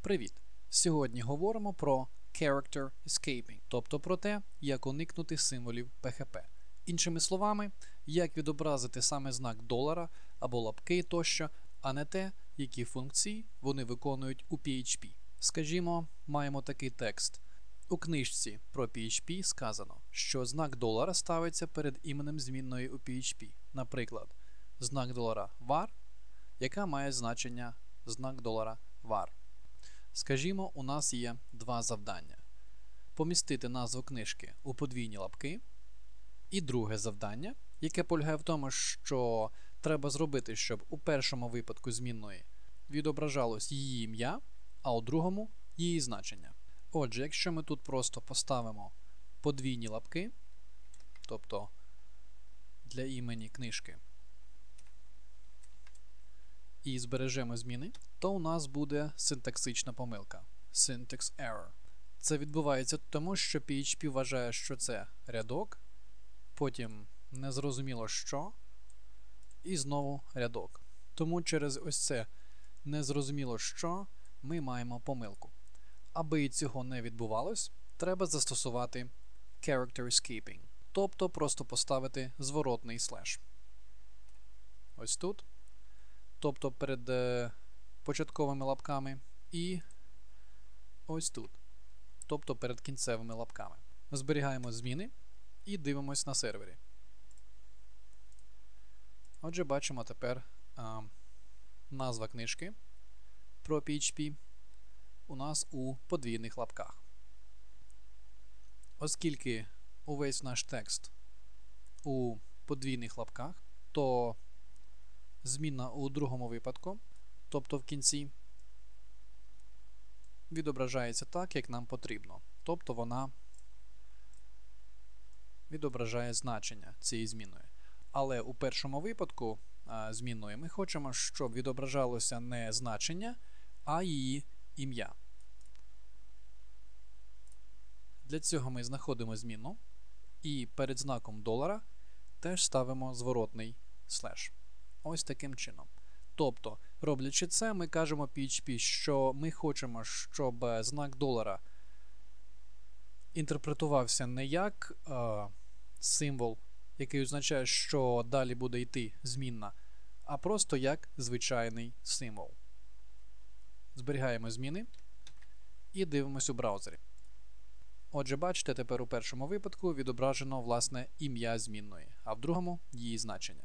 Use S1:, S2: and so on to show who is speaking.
S1: Привіт! Сьогодні говоримо про Character Escaping, тобто про те, як уникнути символів PHP. Іншими словами, як відобразити саме знак долара або лапки тощо, а не те, які функції вони виконують у PHP. Скажімо, маємо такий текст. У книжці про PHP сказано, що знак долара ставиться перед іменем змінної у PHP. Наприклад, знак долара var, яка має значення знак долара var. Скажімо, у нас є два завдання: помістити назву книжки у подвійні лапки. І друге завдання, яке полягає в тому, що треба зробити, щоб у першому випадку змінної відображалось її ім'я, а у другому її значення. Отже, якщо ми тут просто поставимо подвійні лапки, тобто для імені книжки, і збережемо зміни, то у нас буде синтаксична помилка syntax error. Це відбувається тому, що PHP вважає, що це рядок, потім незрозуміло що, і знову рядок. Тому через ось це незрозуміло що ми маємо помилку. Аби цього не відбувалось, треба застосувати character escaping, тобто просто поставити зворотний слеш. Ось тут. Тобто перед е, початковими лапками, і ось тут. Тобто перед кінцевими лапками. Зберігаємо зміни і дивимось на сервері. Отже, бачимо тепер а, назва книжки про PHP у нас у подвійних лапках. Оскільки увесь наш текст у подвійних лапках, то зміна у другому випадку, тобто в кінці, відображається так, як нам потрібно. Тобто вона відображає значення цієї змінної. Але у першому випадку а, змінної ми хочемо, щоб відображалося не значення, а її ім'я. Для цього ми знаходимо зміну і перед знаком долара теж ставимо зворотний слеш. Ось таким чином. Тобто, роблячи це, ми кажемо PHP, що ми хочемо, щоб знак долара інтерпретувався не як е, символ, який означає, що далі буде йти змінна, а просто як звичайний символ. Зберігаємо зміни і дивимося у браузері. Отже, бачите, тепер у першому випадку відображено власне ім'я змінної, а в другому її значення.